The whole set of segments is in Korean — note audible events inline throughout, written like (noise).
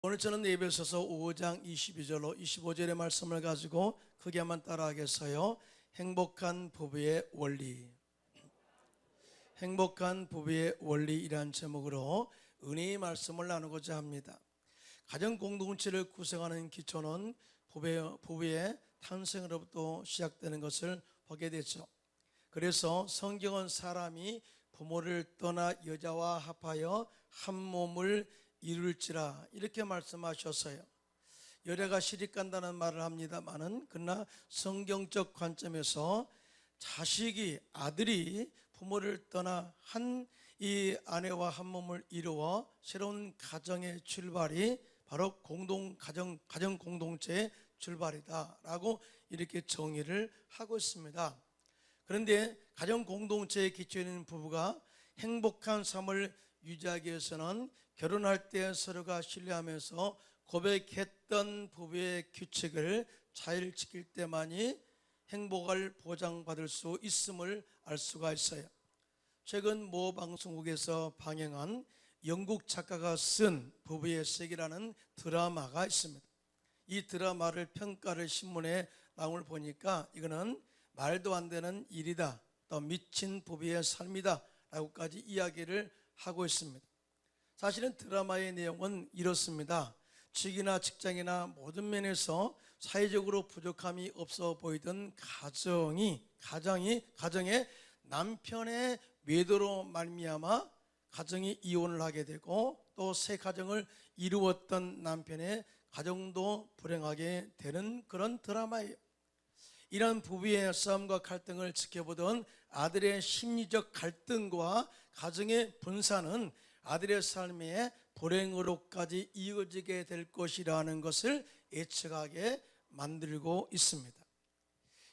오늘 저는 예배소서 5장 22절로 25절의 말씀을 가지고 크게 한번 따라하겠어요. 행복한 부부의 원리. 행복한 부부의 원리이란 제목으로 은혜의 말씀을 나누고자 합니다. 가정 공동체를 구성하는 기초는 부부의, 부부의 탄생으로부터 시작되는 것을 보게 되죠. 그래서 성경은 사람이 부모를 떠나 여자와 합하여 한 몸을 이룰지라 이렇게 말씀하셨어요. 여자가 시집간다는 말을 합니다만은 그러나 성경적 관점에서 자식이 아들이 부모를 떠나 한 이 아내와 한 몸을 이루어 새로운 가정의 출발이 바로 공동 가정 가정 공동체의 출발이다라고 이렇게 정의를 하고 있습니다. 그런데 가정 공동체에 기초 있는 부부가 행복한 삶을 유지하기 위해서는 결혼할 때 서로가 신뢰하면서 고백했던 부부의 규칙을 잘 지킬 때만이 행복을 보장받을 수 있음을 알 수가 있어요. 최근 모 방송국에서 방영한 영국 작가가 쓴 부부의 세계라는 드라마가 있습니다. 이 드라마를 평가를 신문에 나올 보니까 이거는 말도 안 되는 일이다. 또 미친 부부의 삶이다. 라고까지 이야기를 하고 있습니다. 사실은 드라마의 내용은 이렇습니다. 직이나 직장이나 모든 면에서 사회적으로 부족함이 없어 보이던 가정이 가정이 가정에 남편의 외도로 말미암아 가정이 이혼을 하게 되고 또 새 가정을 이루었던 남편의 가정도 불행하게 되는 그런 드라마예요. 이런 부부의 싸움과 갈등을 지켜보던 아들의 심리적 갈등과 가정의 분산은 아들의 삶의 불행으로까지 이어지게 될 것이라는 것을 예측하게 만들고 있습니다.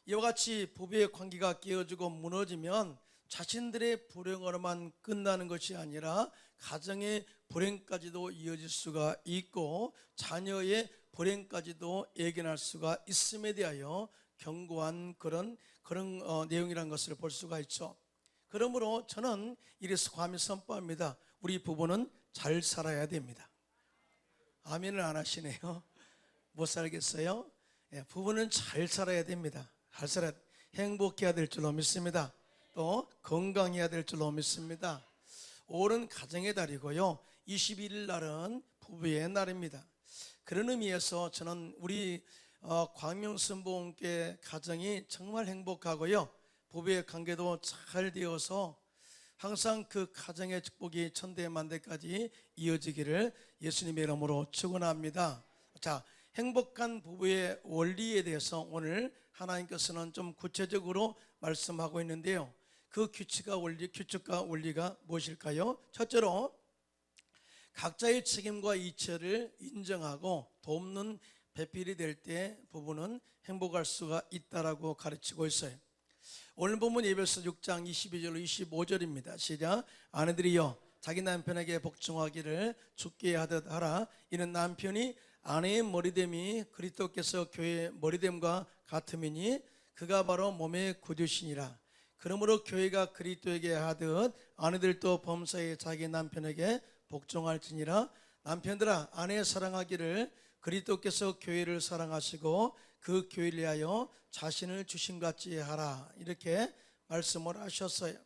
이와 같이 부부의 관계가 깨어지고 무너지면 자신들의 불행으로만 끝나는 것이 아니라 가정의 불행까지도 이어질 수가 있고 자녀의 불행까지도 예견할 수가 있음에 대하여 경고한 그런 그런 어, 내용이라는 것을 볼 수가 있죠. 그러므로 저는 이래서 감히 선포합니다. 우리 부부는 잘 살아야 됩니다. 아멘을 안 하시네요. (laughs) 못 살겠어요? 예, 부부는 잘 살아야 됩니다. 잘 살아 행복해야 될 줄로 믿습니다. 또 건강해야 될 줄로 믿습니다. 5월은 가정의 달이고요. 21일 날은 부부의 날입니다. 그런 의미에서 저는 우리 어, 광명선보험께 가정이 정말 행복하고요. 부부의 관계도 잘 되어서 항상 그 가정의 축복이 천대만대까지 이어지기를 예수님의 이름으로 축원합니다. 자, 행복한 부부의 원리에 대해서 오늘 하나님께서는 좀 구체적으로 말씀하고 있는데요. 그 규칙과 원리, 규칙과 원리가 무엇일까요? 첫째로 각자의 책임과 이치를 인정하고 돕는 배필이 될 때 부부는 행복할 수가 있다라고 가르치고 있어요. 오늘 본문 예배서 6장 22절로 25절입니다. 시작. 아내들이여 자기 남편에게 복종하기를 죽게 하듯 하라. 이는 남편이 아내의 머리됨이 그리스도께서 교회의 머리됨과 같음이니 그가 바로 몸의 구주시니라. 그러므로 교회가 그리스도에게 하듯 아내들도 범사에 자기 남편에게 복종할지니라. 남편들아 아내 사랑하기를 그리스도께서 교회를 사랑하시고 그 교회를 위하여 자신을 주신 같이 하라 이렇게 말씀을 하셨어요.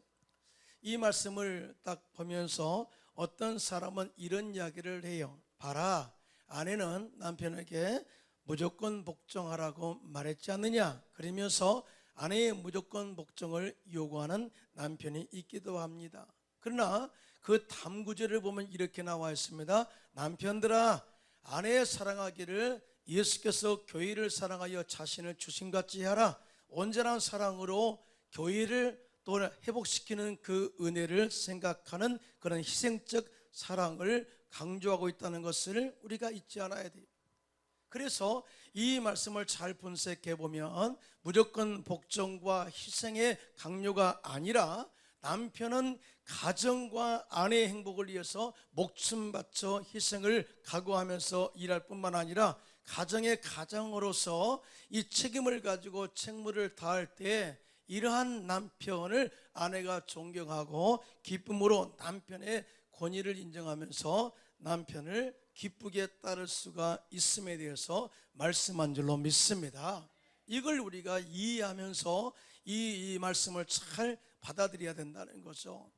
이 말씀을 딱 보면서 어떤 사람은 이런 이야기를 해요. 봐라 아내는 남편에게 무조건 복종하라고 말했지 않느냐 그러면서 아내의 무조건 복종을 요구하는 남편이 있기도 합니다. 그러나 그 담구절을 보면 이렇게 나와 있습니다. 남편들아 아내 사랑하기를 예수께서 교회를 사랑하여 자신을 주신 같이 하라. 온전한 사랑으로 교회를 또 회복시키는 그 은혜를 생각하는 그런 희생적 사랑을 강조하고 있다는 것을 우리가 잊지 않아야 돼요. 그래서 이 말씀을 잘 분석해 보면 무조건 복종과 희생의 강요가 아니라 남편은 가정과 아내의 행복을 위해서 목숨 바쳐 희생을 각오하면서 일할 뿐만 아니라 가정의 가장으로서 이 책임을 가지고 책무를 다할 때 이러한 남편을 아내가 존경하고 기쁨으로 남편의 권위를 인정하면서 남편을 기쁘게 따를 수가 있음에 대해서 말씀한 줄로 믿습니다. 이걸 우리가 이해하면서 이, 이 말씀을 잘 받아들여야 된다는 거죠.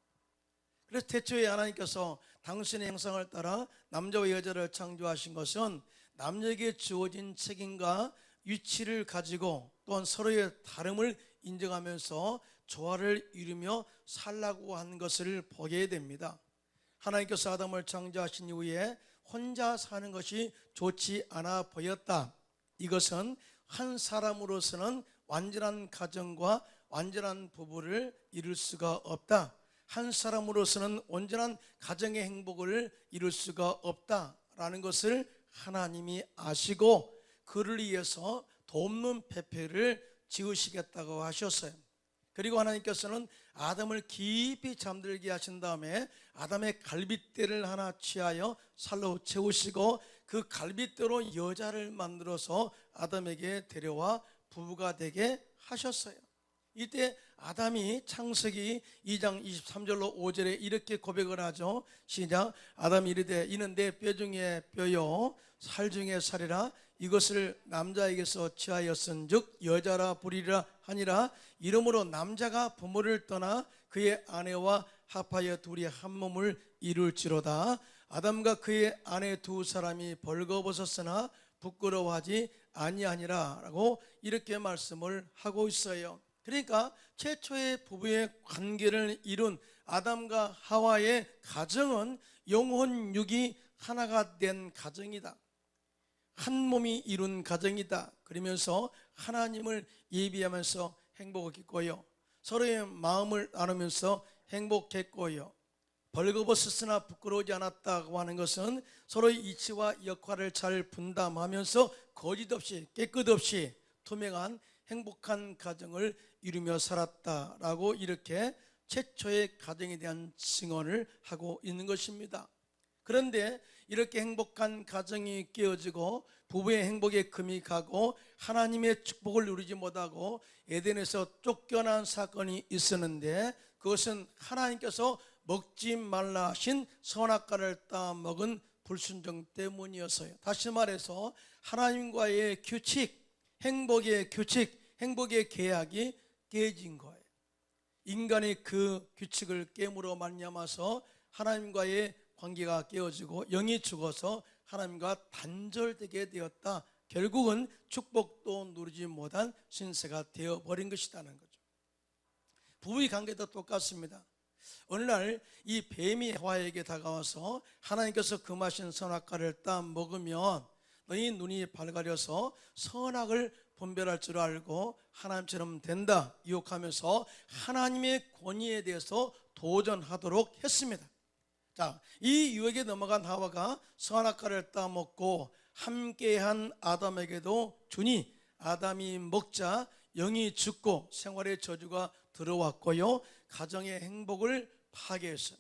그래서 태초에 하나님께서 당신의 형상을 따라 남자와 여자를 창조하신 것은 남녀에게 주어진 책임과 위치를 가지고 또한 서로의 다름을 인정하면서 조화를 이루며 살라고 한 것을 보게 됩니다. 하나님께서 아담을 창조하신 이후에 혼자 사는 것이 좋지 않아 보였다. 이것은 한 사람으로서는 완전한 가정과 완전한 부부를 이룰 수가 없다. 한 사람으로서는 온전한 가정의 행복을 이룰 수가 없다라는 것을 하나님이 아시고 그를 위해서 돕는 배패를 지으시겠다고 하셨어요. 그리고 하나님께서는 아담을 깊이 잠들게 하신 다음에 아담의 갈빗대를 하나 취하여 살로 채우시고 그 갈빗대로 여자를 만들어서 아담에게 데려와 부부가 되게 하셨어요. 이때 아담이 창세기 2장 23절로 5절에 이렇게 고백을 하죠. 시작. 아담이 이르되 이는 내 뼈 중에 뼈요 살 중에 살이라 이것을 남자에게서 취하였은즉 여자라 부리라 하니라 이러므로 남자가 부모를 떠나 그의 아내와 합하여 둘이 한 몸을 이룰지로다 아담과 그의 아내 두 사람이 벌거벗었으나 부끄러워하지 아니하니라라고 이렇게 말씀을 하고 있어요. 그러니까 최초의 부부의 관계를 이룬 아담과 하와의 가정은 영혼 육이 하나가 된 가정이다. 한 몸이 이룬 가정이다. 그러면서 하나님을 예비하면서 행복했고요. 서로의 마음을 나누면서 행복했고요. 벌거벗었으나 부끄러우지 않았다고 하는 것은 서로의 이치와 역할을 잘 분담하면서 거짓 없이 깨끗 없이 투명한 행복한 가정을 이루며 살았다라고 이렇게 최초의 가정에 대한 증언을 하고 있는 것입니다. 그런데 이렇게 행복한 가정이 깨어지고 부부의 행복에 금이 가고 하나님의 축복을 누리지 못하고 에덴에서 쫓겨난 사건이 있었는데 그것은 하나님께서 먹지 말라 하신 선악과를 따먹은 불순종 때문이었어요. 다시 말해서 하나님과의 규칙, 행복의 규칙, 행복의 계약이 깨진 거예요. 인간이 그 규칙을 깨물어 말미암아서 하나님과의 관계가 깨어지고 영이 죽어서 하나님과 단절되게 되었다. 결국은 축복도 누리지 못한 신세가 되어 버린 것이라는 거죠. 부부의 관계도 똑같습니다. 어느 날 이 뱀이 화에게 다가와서 하나님께서 금하신 선악과를 따 먹으면 너희 눈이 밝아려서 선악을 분별할 줄 알고 하나님처럼 된다 유혹하면서 하나님의 권위에 대해서 도전하도록 했습니다. 자, 이 유혹에 넘어간 하와가 선악과를 따먹고 함께한 아담에게도 주니 아담이 먹자 영이 죽고 생활의 저주가 들어왔고요. 가정의 행복을 파괴했어요.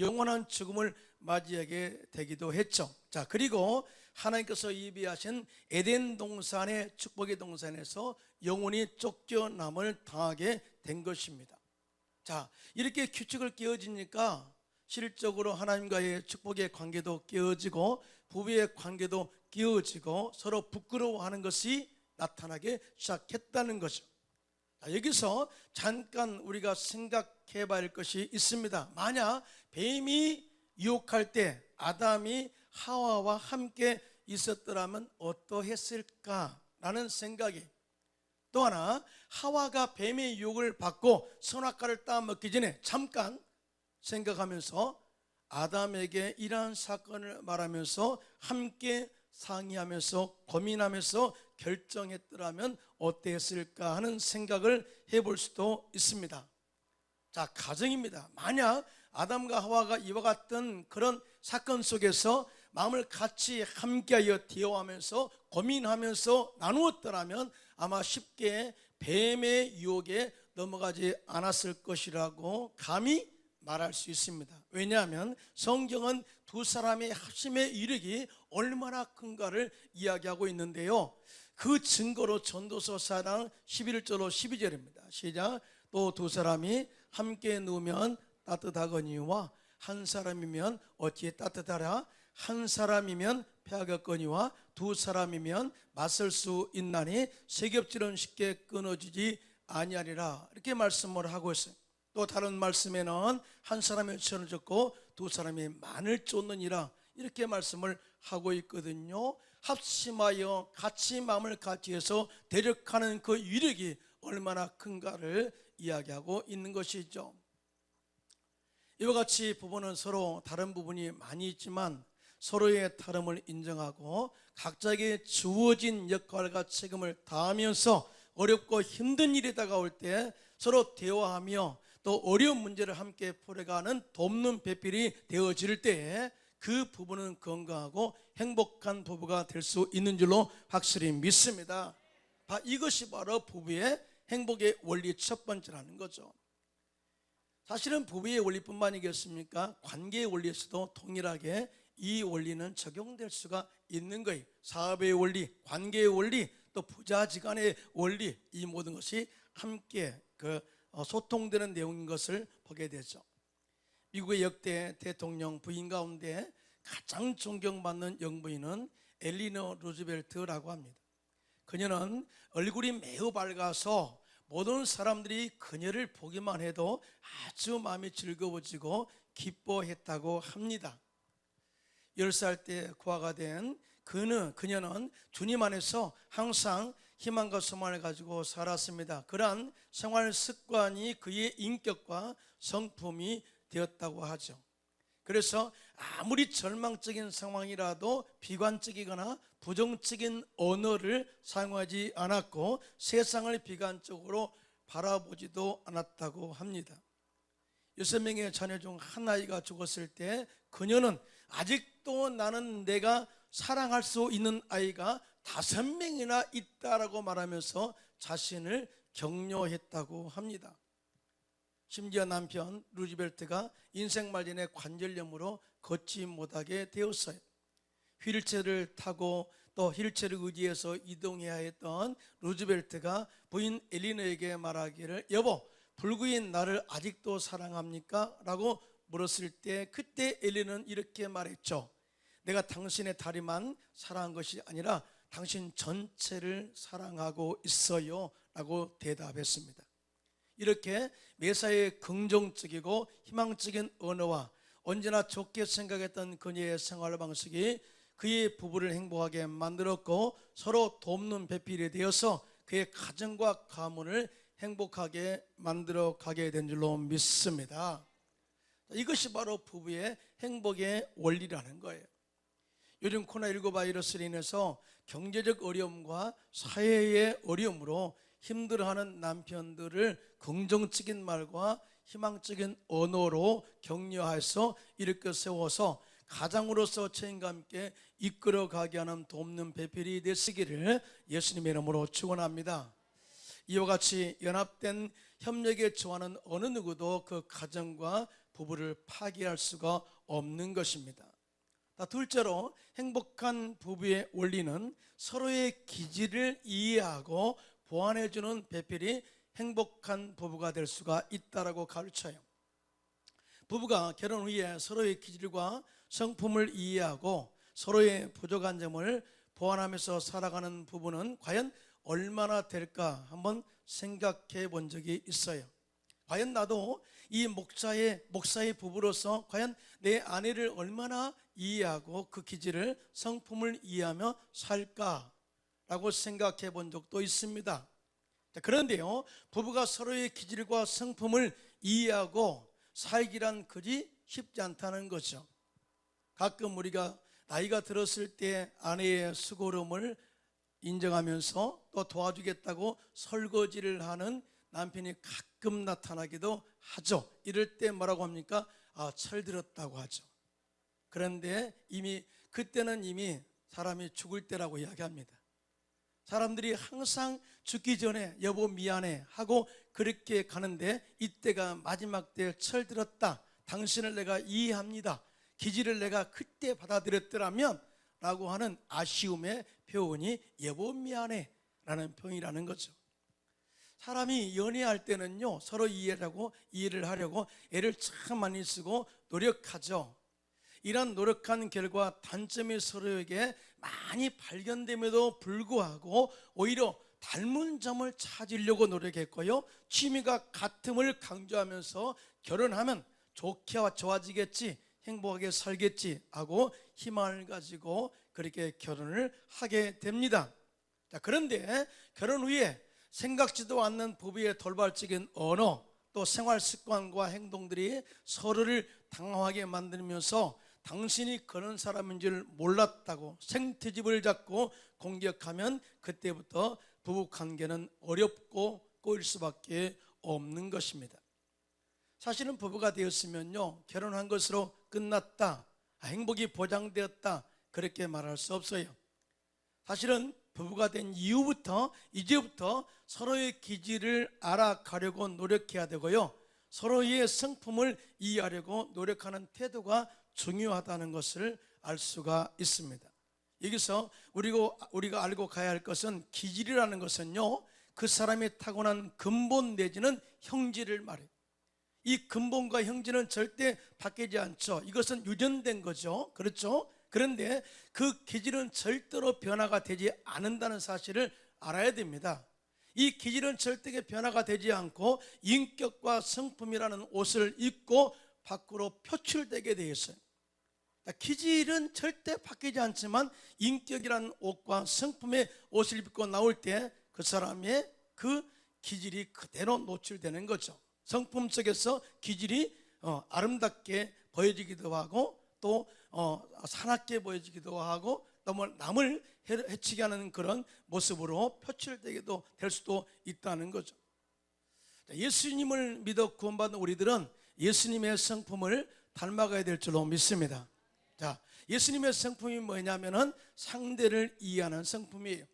영원한 죽음을 맞이하게 되기도 했죠. 자, 그리고 하나님께서 예비하신 에덴 동산의 축복의 동산에서 영원히 쫓겨남을 당하게 된 것입니다. 자, 이렇게 규칙을 깨어지니까 실질적으로 하나님과의 축복의 관계도 깨어지고 부부의 관계도 깨어지고 서로 부끄러워하는 것이 나타나기 시작했다는 거죠. 자, 여기서 잠깐 우리가 생각해 봐야 할 것이 있습니다. 만약 뱀이 유혹할 때 아담이 하와와 함께 있었더라면 어떠했을까라는 생각이 또 하나 하와가 뱀의 유혹을 받고 선악과를 따먹기 전에 잠깐 생각하면서 아담에게 이러한 사건을 말하면서 함께 상의하면서 고민하면서 결정했더라면 어땠을까 하는 생각을 해볼 수도 있습니다. 자, 가정입니다. 만약 아담과 하와가 이와 같은 그런 사건 속에서 마음을 같이 함께하여 대화하면서 고민하면서 나누었더라면 아마 쉽게 뱀의 유혹에 넘어가지 않았을 것이라고 감히 말할 수 있습니다. 왜냐하면 성경은 두 사람의 합심의 이력이 얼마나 큰가를 이야기하고 있는데요. 그 증거로 전도서 4장 11절로 12절입니다. 시작. 또 두 사람이 함께 누우면 따뜻하거니와 한 사람이면 어찌 따뜻하라 한 사람이면 패하겠거니와 두 사람이면 맞설 수 있나니 세겹질은 쉽게 끊어지지 아니하리라 이렇게 말씀을 하고 있어요. 또 다른 말씀에는 한 사람이 천을 졌고 두 사람이 만을 쫓느니라 이렇게 말씀을 하고 있거든요. 합심하여 같이 마음을 같이 해서 대력하는 그 위력이 얼마나 큰가를 이야기하고 있는 것이죠. 이와 같이 부부는 서로 다른 부분이 많이 있지만 서로의 다름을 인정하고 각자에게 주어진 역할과 책임을 다하면서 어렵고 힘든 일이 다가올 때 서로 대화하며 또 어려운 문제를 함께 풀어가는 돕는 배필이 되어질 때그 부부는 건강하고 행복한 부부가 될 수 있는 줄로 확실히 믿습니다. 바- 이것이 바로 부부의 행복의 원리 첫 번째라는 거죠. 사실은 부부의 원리뿐만이겠습니까? 관계의 원리에서도 동일하게 이 원리는 적용될 수가 있는 거예요. 사업의 원리, 관계의 원리, 또 부자지간의 원리 이 모든 것이 함께 그 어, 소통되는 내용인 것을 보게 되죠. 미국의 역대 대통령 부인 가운데 가장 존경받는 영부인은 엘리너 루즈벨트라고 합니다. 그녀는 얼굴이 매우 밝아서 모든 사람들이 그녀를 보기만 해도 아주 마음이 즐거워지고 기뻐했다고 합니다. 10살 때 구화가 된 그는 그녀는 주님 안에서 항상 희망과 소망을 가지고 살았습니다. 그러한 생활 습관이 그의 인격과 성품이 되었다고 하죠. 그래서 아무리 절망적인 상황이라도 비관적이거나 부정적인 언어를 사용하지 않았고 세상을 비관적으로 바라보지도 않았다고 합니다. 여섯 명의 자녀 중 한 아이가 죽었을 때 그녀는 아직도 나는 내가 사랑할 수 있는 아이가 다섯 명이나 있다라고 말하면서 자신을 격려했다고 합니다. 심지어 남편 루즈벨트가 인생 말년에 관절염으로 걷지 못하게 되었어요. 휠체어를 타고 또 휠체어를 의지해서 이동해야 했던 루즈벨트가 부인 엘리너에게 말하기를 여보 불구인 나를 아직도 사랑합니까? 라고 물었을 때 그때 엘리는 이렇게 말했죠. 내가 당신의 다리만 사랑한 것이 아니라 당신 전체를 사랑하고 있어요. 라고 대답했습니다. 이렇게 매사에 긍정적이고 희망적인 언어와 언제나 좋게 생각했던 그녀의 생활 방식이 그의 부부를 행복하게 만들었고 서로 돕는 배필이 되어서 그의 가정과 가문을 행복하게 만들어 가게 된 줄로 믿습니다. 이것이 바로 부부의 행복의 원리라는 거예요. 요즘 코로나19 바이러스로 인해서 경제적 어려움과 사회의 어려움으로 힘들어하는 남편들을 긍정적인 말과 희망적인 언어로 격려해서 일으켜 세워서 가장으로서 책임과 함께 이끌어가게 하는 돕는 배필이 되시기를 예수님의 이름으로 축원합니다. 이와 같이 연합된 협력에 좋아하는 어느 누구도 그 가정과 부부를 파괴할 수가 없는 것입니다. 자, 둘째로 행복한 부부의 원리는 서로의 기질을 이해하고 보완해주는 배필이 행복한 부부가 될 수가 있다라고 가르쳐요. 부부가 결혼 후에 서로의 기질과 성품을 이해하고 서로의 부족한 점을 보완하면서 살아가는 부부는 과연 얼마나 될까 한번 생각해 본 적이 있어요. 과연 나도 이 목사의 목사의 부부로서 과연 내 아내를 얼마나 이해하고 그 기질을 성품을 이해하며 살까라고 생각해 본 적도 있습니다. 자, 그런데요, 부부가 서로의 기질과 성품을 이해하고 살기란 그리 쉽지 않다는 거죠. 가끔 우리가 나이가 들었을 때 아내의 수고로움을 인정하면서 또 도와주겠다고 설거지를 하는 남편이 가끔 나타나기도 하죠. 이럴 때 뭐라고 합니까? 아, 철들었다고 하죠. 그런데 이미 그때는 이미 사람이 죽을 때라고 이야기합니다. 사람들이 항상 죽기 전에 여보 미안해 하고 그렇게 가는데 이때가 마지막 때 철들었다. 당신을 내가 이해합니다. 기지를 내가 그때 받아들였더라면 라고 하는 아쉬움의 표현이 여보 미안해 라는 표현이라는 거죠. 사람이 연애할 때는요 서로 이해하고 이해를 하려고 애를 참 많이 쓰고 노력하죠. 이러한 노력한 결과 단점이 서로에게 많이 발견됨에도 불구하고 오히려 닮은 점을 찾으려고 노력했고요. 취미가 같음을 강조하면서 결혼하면 좋게 좋아지겠지, 행복하게 살겠지 하고 희망을 가지고 그렇게 결혼을 하게 됩니다. 자, 그런데 결혼 후에 생각지도 않는 부부의 돌발적인 언어 또 생활 습관과 행동들이 서로를 당황하게 만들면서 당신이 그런 사람인 줄 몰랐다고 생트집을 잡고 공격하면 그때부터 부부 관계는 어렵고 꼬일 수밖에 없는 것입니다. 사실은 부부가 되었으면요 결혼한 것으로 끝났다 아, 행복이 보장되었다 그렇게 말할 수 없어요. 사실은 부부가 된 이후부터 이제부터 서로의 기질을 알아가려고 노력해야 되고요. 서로의 성품을 이해하려고 노력하는 태도가 중요하다는 것을 알 수가 있습니다. 여기서 우리가, 알고 가야 할 것은 기질이라는 것은요, 그 사람이 타고난 근본 내지는 형질을 말해요. 이 근본과 형질은 절대 바뀌지 않죠. 이것은 유전된 거죠. 그렇죠? 그런데 그 기질은 절대로 변화가 되지 않는다는 사실을 알아야 됩니다. 이 기질은 절대 변화가 되지 않고 인격과 성품이라는 옷을 입고 밖으로 표출되게 되어 있어요. 기질은 절대 바뀌지 않지만 인격이라는 옷과 성품의 옷을 입고 나올 때 그 사람의 그 기질이 그대로 노출되는 거죠. 성품 속에서 기질이 어, 아름답게 보여지기도 하고 또 어, 사납게 보여지기도 하고 너무 남을 해- 해치게 하는 그런 모습으로 표출되기도 될 수도 있다는 거죠. 자, 예수님을 믿어 구원받은 우리들은 예수님의 성품을 닮아가야 될 줄로 믿습니다. 자, 예수님의 성품이 뭐냐면은 상대를 이해하는 성품이에요.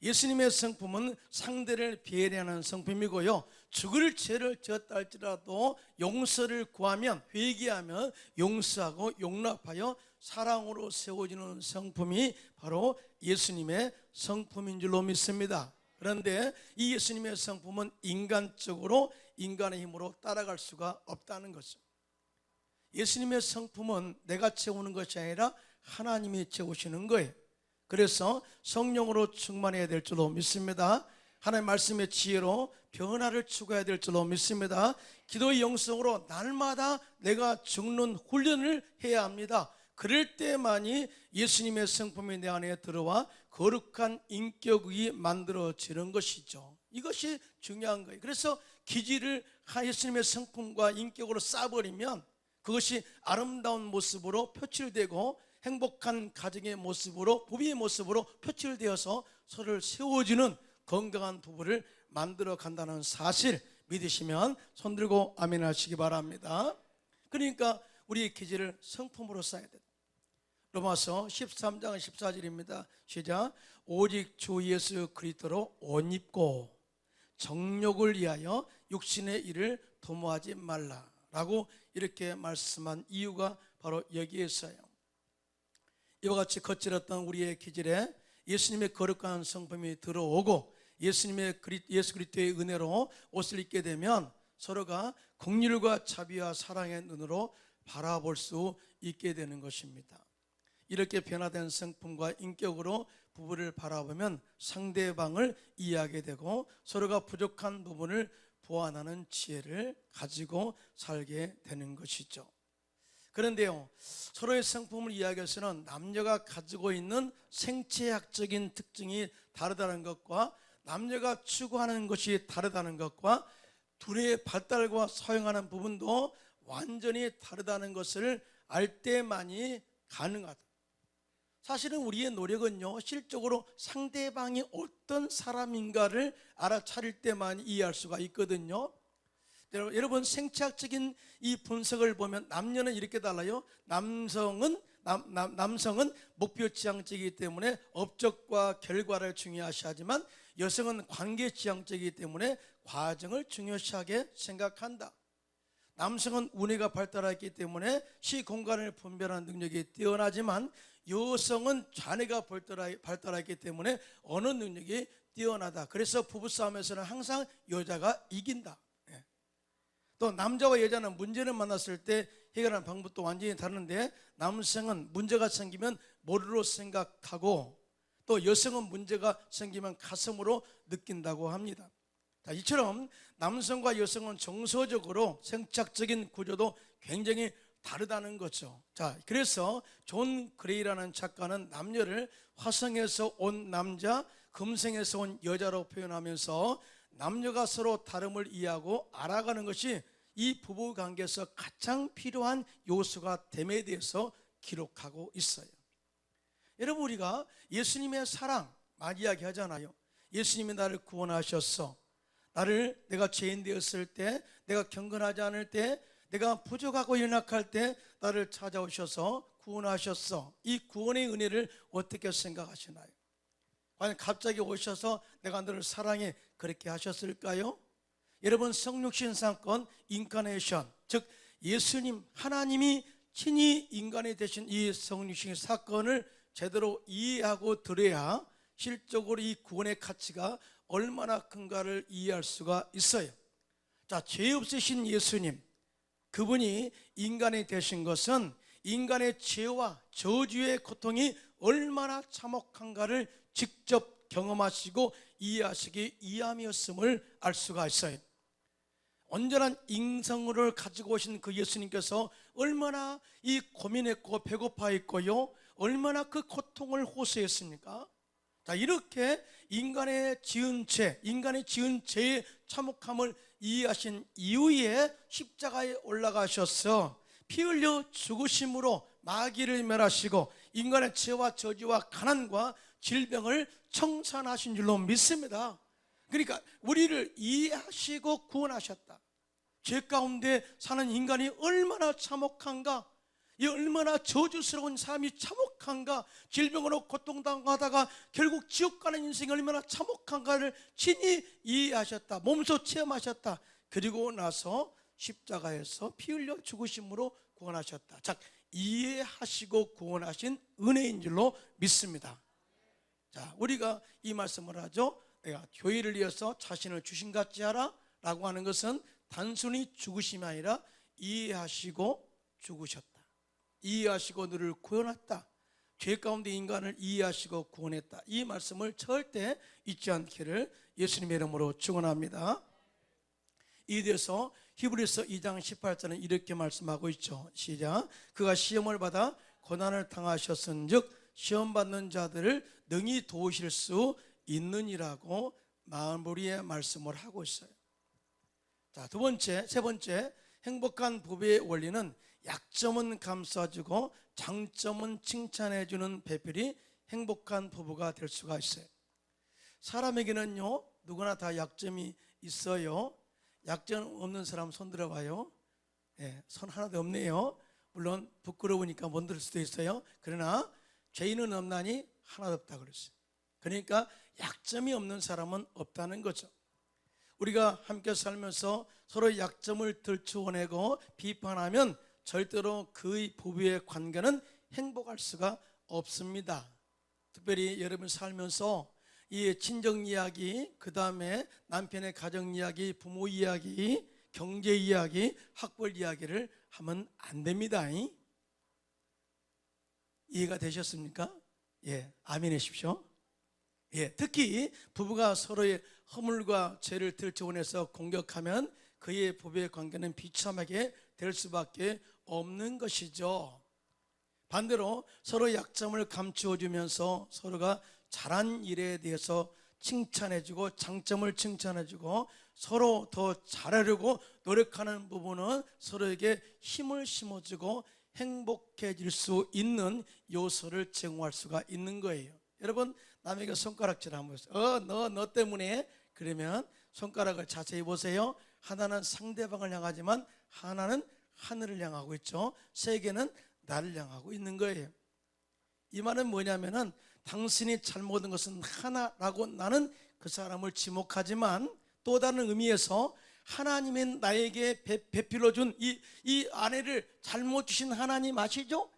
예수님의 성품은 상대를 배려하는 성품이고요. 죽을 죄를 지었다 할지라도 용서를 구하면 회개하면 용서하고 용납하여 사랑으로 세워지는 성품이 바로 예수님의 성품인 줄로 믿습니다. 그런데 이 예수님의 성품은 인간적으로 인간의 힘으로 따라갈 수가 없다는 것입니다. 예수님의 성품은 내가 채우는 것이 아니라 하나님이 채우시는 거예요. 그래서 성령으로 충만해야 될 줄로 믿습니다. 하나님 말씀의 지혜로 변화를 추구해야 될 줄로 믿습니다. 기도의 영성으로 날마다 내가 죽는 훈련을 해야 합니다. 그럴 때만이 예수님의 성품이 내 안에 들어와 거룩한 인격이 만들어지는 것이죠. 이것이 중요한 거예요. 그래서 기질을 예수님의 성품과 인격으로 쌓아버리면 그것이 아름다운 모습으로 표출되고 행복한 가정의 모습으로 부부의 모습으로 표출되어서 서로를 세워주는 건강한 부부를 만들어 간다는 사실 믿으시면 손 들고 아멘 하시기 바랍니다. 그러니까 우리의 기질을 성품으로 쌓아야 된다. 로마서 13장 14절입니다. 시작. 오직 주 예수 그리스도로 옷 입고 정욕을 위하여 육신의 일을 도모하지 말라라고 이렇게 말씀한 이유가 바로 여기에 있어요. 이와 같이 거칠었던 우리의 기질에 예수님의 거룩한 성품이 들어오고 예수님의 그리, 예수 그리스도의 은혜로 옷을 입게 되면 서로가 공률과 자비와 사랑의 눈으로 바라볼 수 있게 되는 것입니다. 이렇게 변화된 성품과 인격으로 부부를 바라보면 상대방을 이해하게 되고 서로가 부족한 부분을 보완하는 지혜를 가지고 살게 되는 것이죠. 그런데요, 서로의 성품을 이야기해서는 남녀가 가지고 있는 생체학적인 특징이 다르다는 것과 남녀가 추구하는 것이 다르다는 것과 둘의 발달과 사용하는 부분도 완전히 다르다는 것을 알 때만이 가능하다. 사실은 우리의 노력은요, 실적으로 상대방이 어떤 사람인가를 알아차릴 때만 이해할 수가 있거든요. 여러분, 생체학적인 이 분석을 보면 남녀는 이렇게 달라요. 남성은 남, 남, 남성은 목표 지향적이기 때문에 업적과 결과를 중요시하지만 여성은 관계 지향적이기 때문에 과정을 중요시하게 생각한다. 남성은 운해가 발달했기 때문에 시 공간을 분별하는 능력이 뛰어나지만 여성은 자네가 발달했기 때문에 어느 능력이 뛰어나다. 그래서 부부싸움에서는 항상 여자가 이긴다. 예. 또 남자와 여자는 문제를 만났을 때 해결하는 방법도 완전히 다른데 남성은 문제가 생기면 머리로 생각하고 또 여성은 문제가 생기면 가슴으로 느낀다고 합니다. 자, 이처럼 남성과 여성은 정서적으로 생착적인 구조도 굉장히 다르다는 거죠. 자, 그래서 존 그레이라는 작가는 남녀를 화성에서 온 남자, 금성에서 온 여자로 표현하면서 남녀가 서로 다름을 이해하고 알아가는 것이 이 부부 관계에서 가장 필요한 요소가 됨에 대해서 기록하고 있어요. 여러분 우리가 예수님의 사랑 많이 이야기하잖아요. 예수님이 나를 구원하셨어. 나를 내가 죄인 되었을 때, 내가 경건하지 않을 때, 내가 부족하고 연약할 때 나를 찾아오셔서 구원하셨어. 이 구원의 은혜를 어떻게 생각하시나요? 과연 갑자기 오셔서 내가 너를 사랑해 그렇게 하셨을까요? 여러분 성육신 사건 인카네이션 즉 예수님 하나님이 친히 인간이 되신 이 성육신 사건을 제대로 이해하고 들어야 실적으로 이 구원의 가치가 얼마나 큰가를 이해할 수가 있어요. 자, 죄 없으신 예수님 그분이 인간이 되신 것은 인간의 죄와 저주의 고통이 얼마나 참혹한가를 직접 경험하시고 이해하시기 이함이었음을 알 수가 있어요. 온전한 인성을 가지고 오신 그 예수님께서 얼마나 이 고민했고 배고파했고요, 얼마나 그 고통을 호소했습니까? 자 이렇게 인간의 지은 죄, 인간의 지은 죄의 참혹함을 이해하신 이후에 십자가에 올라가셔서 피 흘려 죽으심으로 마귀를 멸하시고 인간의 죄와 저주와 가난과 질병을 청산하신 줄로 믿습니다. 그러니까 우리를 이해하시고 구원하셨다. 죄 가운데 사는 인간이 얼마나 참혹한가, 이 얼마나 저주스러운 삶이 참혹한가, 질병으로 고통당하다가 결국 지옥 가는 인생이 얼마나 참혹한가를 친히 이해하셨다. 몸소 체험하셨다. 그리고 나서 십자가에서 피 흘려 죽으심으로 구원하셨다. 자, 이해하시고 구원하신 은혜인 줄로 믿습니다. 자, 우리가 이 말씀을 하죠. 내가 교회를 위해서 자신을 주신 같지 하라 라고 하는 것은 단순히 죽으심이 아니라 이해하시고 죽으셨다. 이해하시고 너를 구원했다. 죄 가운데 인간을 이해하시고 구원했다. 이 말씀을 절대 잊지 않기를 예수님의 이름으로 축원합니다. 대해서 히브리서 2장 18절은 이렇게 말씀하고 있죠. 시작. 그가 시험을 받아 고난을 당하셨은즉 시험 받는 자들을 능히 도우실 수 있느니라고 마음부리의 말씀을 하고 있어요. 자, 두 번째, 세 번째 행복한 부부의 원리는 약점은 감싸주고 장점은 칭찬해주는 배필이 행복한 부부가 될 수가 있어요. 사람에게는요 누구나 다 약점이 있어요. 약점 없는 사람 손 들어봐요. 예, 손 하나도 없네요. 물론 부끄러우니까 못들 수도 있어요. 그러나 죄인은 없나니 하나도 없다 그랬어요. 그러니까 약점이 없는 사람은 없다는 거죠. 우리가 함께 살면서 서로 약점을 들추어내고 비판하면 절대로 그의 부부의 관계는 행복할 수가 없습니다. 특별히 여러분 살면서 이 친정 이야기, 그 다음에 남편의 가정 이야기, 부모 이야기, 경제 이야기, 학벌 이야기를 하면 안 됩니다. 이해가 되셨습니까? 예, 아멘 하십시오. 예, 특히 부부가 서로의 허물과 죄를 들춰내서 공격하면 그의 부부의 관계는 비참하게 될 수밖에 없는 것이죠. 반대로 서로 약점을 감추어 주면서 서로가 잘한 일에 대해서 칭찬해주고 장점을 칭찬해주고 서로 더 잘하려고 노력하는 부분은 서로에게 힘을 심어주고 행복해질 수 있는 요소를 제공할 수가 있는 거예요. 여러분 남에게 손가락질 한번 해서 어너 너 때문에 그러면 손가락을 자세히 보세요. 하나는 상대방을 향하지만 하나는 하늘을 향하고 있죠. 세 개는 나를 향하고 있는 거예요. 이 말은 뭐냐면은 당신이 잘못한 것은 하나라고 나는 그 사람을 지목하지만 또 다른 의미에서 하나님의 나에게 배, 베풀어 준이 이 아내를 잘못 주신 하나님 아시죠?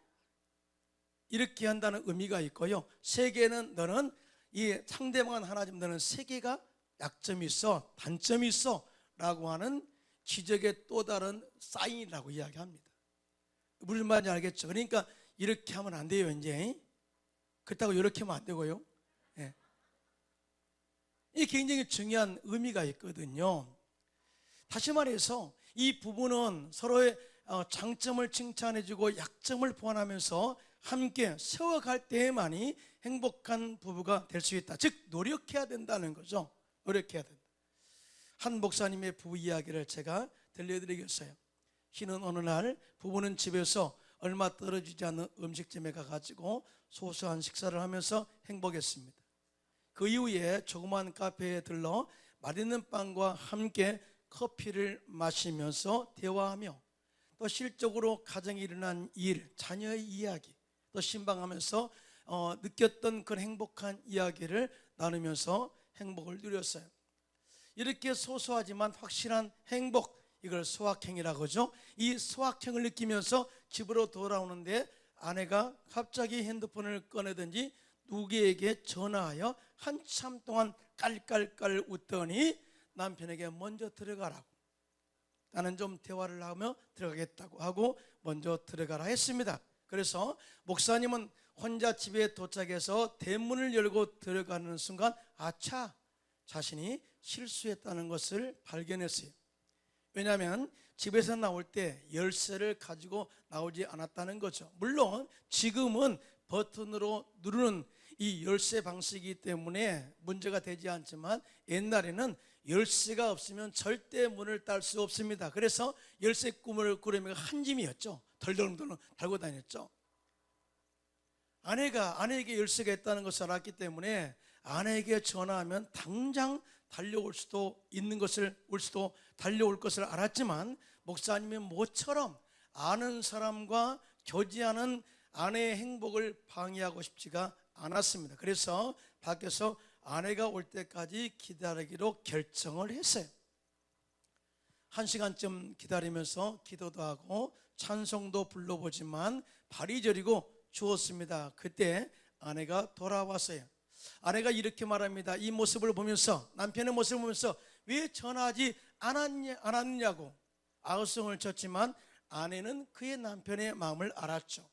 이렇게 한다는 의미가 있고요. 세계는 너는 이 상대방은 하나님 너는 세계가 약점이 있어 단점이 있어 라고 하는 기적의 또 다른 사인이라고 이야기합니다. 무슨 말인지 알겠죠? 그러니까 이렇게 하면 안 돼요, 이제. 그렇다고 이렇게 하면 안 되고요. 예. 이 굉장히 중요한 의미가 있거든요. 다시 말해서 이 부부는 서로의 어, 장점을 칭찬해주고 약점을 보완하면서 함께 세워갈 때에만이 행복한 부부가 될 수 있다. 즉 노력해야 된다는 거죠. 노력해야 된다. 한 목사님의 부부 이야기를 제가 들려드리겠어요. 희는 어느 날 부부는 집에서 얼마 떨어지지 않는 음식점에 가가지고 소소한 식사를 하면서 행복했습니다. 그 이후에 조그만 카페에 들러 맛있는 빵과 함께 커피를 마시면서 대화하며 또 실적으로 가정에 일어난 일, 자녀의 이야기, 또 신방하면서 어, 느꼈던 그 행복한 이야기를 나누면서 행복을 누렸어요. 이렇게 소소하지만 확실한 행복, 이걸 소확행이라고 하죠. 이 소확행을 느끼면서 집으로 돌아오는데 아내가 갑자기 핸드폰을 꺼내든지 누구에게 전화하여 한참 동안 깔깔깔 웃더니 남편에게 먼저 들어가라고 나는 좀 대화를 하며 들어가겠다고 하고 먼저 들어가라 했습니다. 그래서 목사님은 혼자 집에 도착해서 대문을 열고 들어가는 순간 아차 자신이 실수했다는 것을 발견했어요. 왜냐하면 집에서 나올 때 열쇠를 가지고 나오지 않았다는 거죠. 물론 지금은 버튼으로 누르는 이 열쇠 방식이기 때문에 문제가 되지 않지만 옛날에는 열쇠가 없으면 절대 문을 딸 수 없습니다. 그래서 열쇠 꿈을 꾸려면 한 짐이었죠. 덜덜덜 달고 다녔죠. 아내가 아내에게 열쇠가 있다는 것을 알았기 때문에 아내에게 전화하면 당장 달려올 수도 있는 것을 올 수도 달려올 것을 알았지만 목사님의 모처럼 아는 사람과 교제하는 아내의 행복을 방해하고 싶지가 않았습니다. 그래서 밖에서 아내가 올 때까지 기다리기로 결정을 했어요. 한 시간쯤 기다리면서 기도도 하고 찬송도 불러보지만 발이 저리고 주었습니다. 그때 아내가 돌아왔어요. 아내가 이렇게 말합니다. 이 모습을 보면서 남편의 모습을 보면서 왜 전화하지 않았냐, 않았냐고 아우성을 쳤지만 아내는 그의 남편의 마음을 알았죠.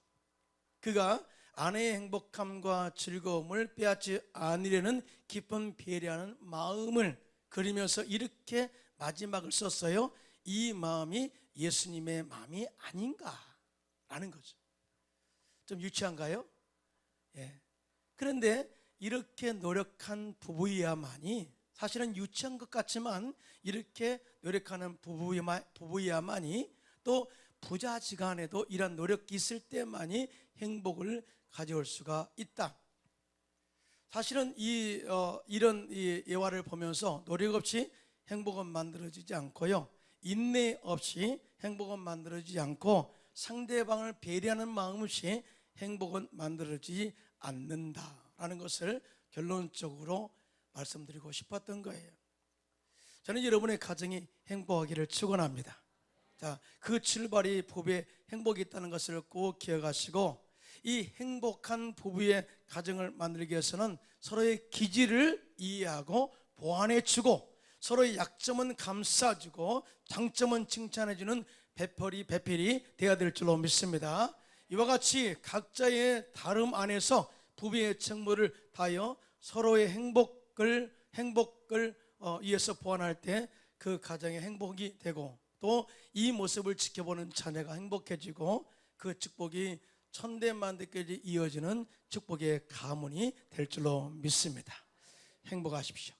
그가 아내의 행복함과 즐거움을 빼앗지 않으려는 깊은 배려하는 마음을 그리면서 이렇게 마지막을 썼어요. 이 마음이 예수님의 마음이 아닌가라는 거죠. 좀 유치한가요? 예. 그런데 이렇게 노력한 부부야만이 사실은 유치한 것 같지만 이렇게 노력하는 부부야만, 부부야만이 또 부자지간에도 이런 노력이 있을 때만이 행복을 가져올 수가 있다. 사실은 이 어, 이런 이 예화를 보면서 노력 없이 행복은 만들어지지 않고요. 인내 없이 행복은 만들어지지 않고 상대방을 배려하는 마음 없이 행복은 만들어지지 않는다라는 것을 결론적으로 말씀드리고 싶었던 거예요. 저는 여러분의 가정이 행복하기를 축원합니다. 자, 그 출발이 부부의 행복이 있다는 것을 꼭 기억하시고 이 행복한 부부의 가정을 만들기 위해서는 서로의 기질을 이해하고 보완해 주고 서로의 약점은 감싸주고 장점은 칭찬해주는 배펄이 배필이 되어야 될 줄로 믿습니다. 이와 같이 각자의 다름 안에서 부부의 책무를 다하여 서로의 행복을 행복을 어, 위해서 보완할 때 그 가정의 행복이 되고 또 이 모습을 지켜보는 자녀가 행복해지고 그 축복이 천대만대까지 이어지는 축복의 가문이 될 줄로 믿습니다. 행복하십시오.